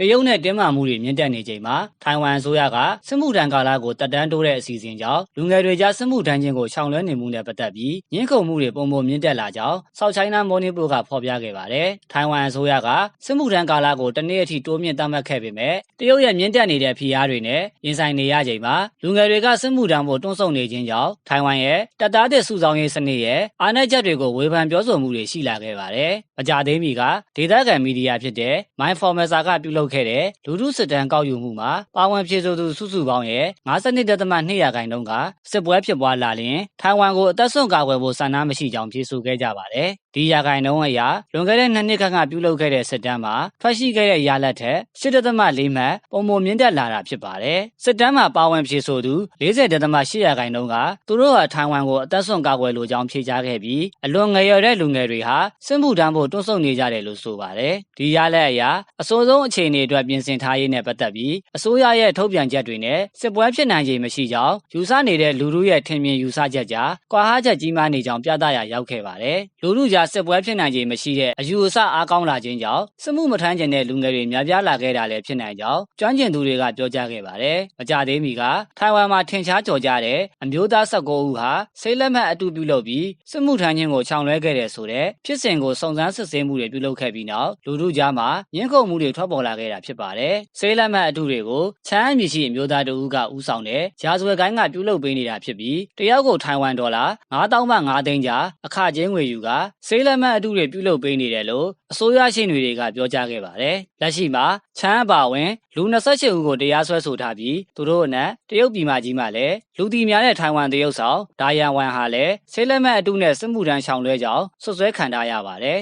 တရုတ်နဲ့တင်းမာမှုတွေမြင့်တက်နေချိန်မှာထိုင်ဝမ်အစိုးရကစစ်မှုထမ်းကာလကိုတက်တန်းတိုးတဲ့အစီအစဉ်ကြောင့်လူငယ်တွေကြားစစ်မှုထမ်းခြင်းကိုရှောင်လွှဲနေမှုနဲ့ပတ်သက်ပြီးညှင်းခုန်မှုတွေပုံပုံမြင့်တက်လာကြောင်း South China Morning Post ကဖော်ပြခဲ့ပါတယ်။ထိုင်ဝမ်အစိုးရကစစ်မှုထမ်းကာလကိုတစ်နှစ်အထိတိုးမြင့်သတ်မှတ်ခဲ့ပေမဲ့တရုတ်ရဲ့မြင့်တက်နေတဲ့ဖိအားတွေနဲ့ရင်ဆိုင်နေရချိန်မှာလူငယ်တွေကစစ်မှုထမ်းဖို့တွန်းဆုတ်နေခြင်းကြောင့်ထိုင်ဝမ်ရဲ့တပ်သားတဲ့စုဆောင်ရေးစနစ်ရဲ့အားနည်းချက်တွေကိုဝေဖန်ပြောဆိုမှုတွေရှိလာခဲ့ပါတယ်။မကြသေးမီကဒေသခံမီဒီယာဖြစ်တဲ့ My Formosa ကပြုလုပ်ခဲ့တဲ့လူထုစစ်တမ်းကောက်ယူမှုမှာပါဝင်ဖြည့်ဆို့သူစုစုပေါင်းရဲ့52.2ရာခိုင်နှုန်းကစစ်ပွဲဖြစ်ပွားလာရင်ထိုင်ဝမ်ကိုအသက်ဆုံးကာကွယ်ဖို့ဆန္ဒမရှိကြောင်းဖြေဆိုခဲ့ကြပါတယ်။ဒီရာခိုင်နှုန်းအရလွန်ခဲ့တဲ့နှစ်နှစ်ခန့်ကပြုလုပ်ခဲ့တဲ့စစ်တမ်းမှာထွက်ရှိခဲ့တဲ့ရလဒ်ထက်8.4မှတ်ပုံမမြင့်တက်လာတာဖြစ်ပါတယ်။စစ်တမ်းမှာပါဝင်ဖြေဆိုသူ40.8ရာခိုင်နှုန်းကသူတို့ဟာထိုင်ဝမ်ကိုအသက်ဆုံးကာကွယ်လိုကြောင်းဖြေကြားခဲ့ပြီးအလွန်ငယ်ရွယ်တဲ့လူငယ်တွေဟာစစ်မှုထမ်းဖို့တွန်းဆုတ်နေကြတယ်လို့ဆိုပါတယ်။ဒီရလဒ်အရအစိုးဆုံးအခြေအနေအတွက်ပြင်ဆင်ထားရေးနဲ့ပတ်သက်ပြီးအစိုးရရဲ့ထုတ်ပြန်ချက်တွေနဲ့စစ်ပွဲဖြစ်နိုင်ခြေမရှိကြောင်းယူဆနေတဲ့လူထုရဲ့ထင်မြင်ယူဆချက်ကြားကွာဟချက်ကြီးမားနေကြောင်းပြသရာရောက်ခဲ့ပါတယ်။လူထုကြားစစ်ပွဲဖြစ်နိုင်ခြေမရှိတဲ့အယူအဆအားကောင်းလာခြင်းကြောင့်စစ်မှုမထမ်းကျင်တဲ့လူငယ်တွေများပြားလာခဲ့တာလည်းဖြစ်နိုင်ကြောင်းကျွမ်းကျင်သူတွေကပြောကြားခဲ့ပါတယ်။မကြသေးမီကထိုင်ဝမ်မှာထင်ရှားကြော်ကြတဲ့အမျိုးသား၁၉ဦးဟာဆေးလက်မှတ်အတူပြုလုပ်ပြီးစစ်မှုထမ်းခြင်းကိုချောင်လွှဲခဲ့တဲ့ဆိုတဲ့ဖြစ်စဉ်ကိုစုံစမ်းစစ်ဆေးမှုတွေပြုလုပ်ခဲ့ပြီးနောက်လူထုကြားမှာညှင်းခုန်မှုတွေထွက်ပေါ်လာခဲ့တာဖြစ်ပါတယ်။ဆေးလက်မှတ်အတူတွေကိုချမ်းအမည်ရှိအမျိုးသားတဦးကဦးဆောင်တဲ့ဂျာဇဝယ်ကိုင်းကပြုလုပ်ပေးနေတာဖြစ်ပြီးတယောက်ကိုထိုင်ဝမ်ဒေါ်လာ9000မှ9သိန်းကြားအခကြေးငွေယူကဆေးလက်မှတ်အတူတွေပြုလုပ်ပေးနေတယ်လို့အစိုးရရှိန်တွေကပြောကြားခဲ့ပါတယ်။လက်ရှိမှာချမ်းအပါဝင်လူ28ဦးကိုတရားစွဲဆိုထားပြီးသူတို့အနက်တရုတ်ပြည်မကြီးမှာလည်းလူတီများတဲ့ထိုင်ဝမ်တရုတ်ဆောင်ဒါယန်ဝမ်ဟာလည်းဆေးလက်မှတ်အတူနဲ့စစ်မှုထမ်းရှောင်လွှဲကြောင်းဆွဆွဲခံထားရပါတယ်